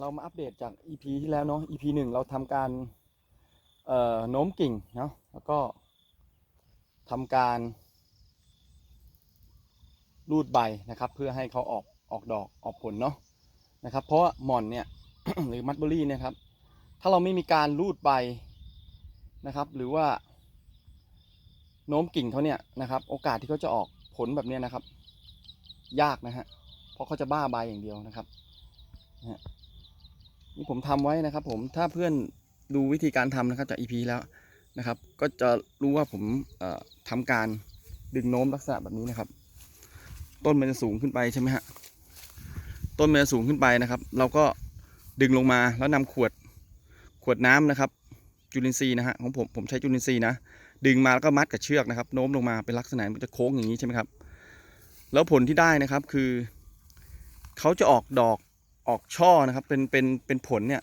เรามาอัปเดตจาก EP ที่แล้วเนาะ EP หนึ่งเราทำการโน้มกิ่งเนาะแล้วก็ทำการ รูดใบนะครับ เพื่อให้เขาออกออกดอกออกผลเนาะนะครับ เพราะหม่อนเนี่ยหรือมัดเบอรี่เนี่ยครับ ถ้าเราไม่มีการรูดใบนะครับ หรือว่า โน้มกิ่งเขาเนี่ยนะครับ โอกาสที่เขาจะออกผลแบบนี้นะครับ ยากนะฮะเพราะเขาจะบ้าใบอย่างเดียวนะครับนะฮะนี่ผมทำไว้นะครับ ผมถ้าเพื่อนดูวิธีการทำนะครับจาก EP แล้วนะครับ ก็จะรู้ว่าผมเอ่อทำการดึงโน้มลักษณะแบบนี้นะครับ ต้นมันจะสูงขึ้นไปใช่ไหมฮะต้นมันจะสูงขึ้นไปนะครับ เราก็ดึงลงมาแล้วนำขวดขวดน้ำนะครับ จุลินทรีย์นะฮะของผมผมใช้จุลินทรีย์นะดึงมาแล้วก็มัดกับเชือกนะครับ โน้มลงมาเป็นลักษณะมันจะโค้งอย่างนี้ใช่ไหมครับ แล้วผลที่ได้นะครับคือ เขาจะออกดอก ออกช่อนะครับ เป็นเป็นเป็นผลเนี่ย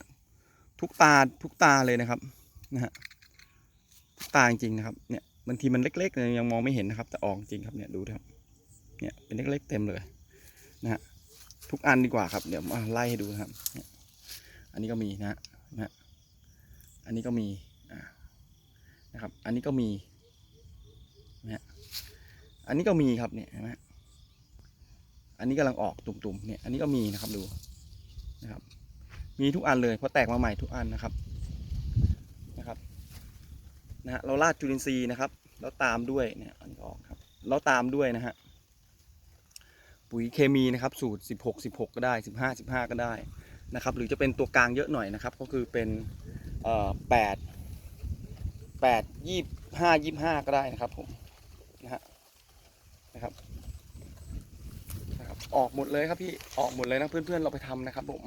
ทุกตาทุกตาเลยนะครับนะฮะทุกตาจริงๆนะครับเนี่ยบางทีมันเล็กๆเนี่ยยังมองไม่เห็นนะครับ แต่ออกจริงครับเนี่ยดูครับเนี่ยเป็นเล็กๆเต็มเลยนะฮะทุกอันดีกว่าครับเดี๋ยวมาไล่ให้ดูครับเนี่ยอันนี้ก็มีนะฮะนะฮะอันนี้ก็มีนะครับ อันนี้ก็มีนะฮะอันนี้ก็มีครับเนี่ยนไหมอันนี้กำลังออกตุ่มๆเนี่ยอันนี้ก็มีนะครับดู นะครับ มีทุกอันเลยเพราะแตกมาใหม่ทุกอันนะครับนะครับนะฮะเราราดจุลินทรีย์นะครับ แล้วตามด้วยเนี่ยอันนี้ออกครับแล้วตามด้วยนะฮะปุ๋ยเคมีนะครับสูตร 16 16 ก็ได้ 15 15 ก็ได้นะครับ หรือจะเป็นตัวกลางเยอะหน่อยนะครับ ก็คือเป็นเอ่อ8 8 25 25ก็ได้นะครับผมนะฮะนะครับ ออกหมดเลยครับพี่ออกหมดเลยนะเพื่อนๆเราไปทำนะครับ ผม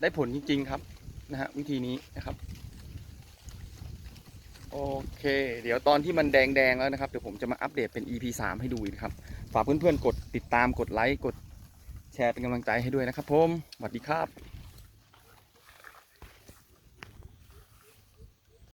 ได้ผลจริง ๆครับนะฮะวิธีนี้นะครับ โอเค เดี๋ยวตอนที่มันแดงๆแล้วนะครับเดี๋ยวผมจะมาอัปเดตเป็น EP 3ให้ดูนะครับฝากเพื่อนๆกดติดตามกดไลค์กดแชร์เป็นกำลังใจให้ด้วยนะครับผมสวัสดีครับ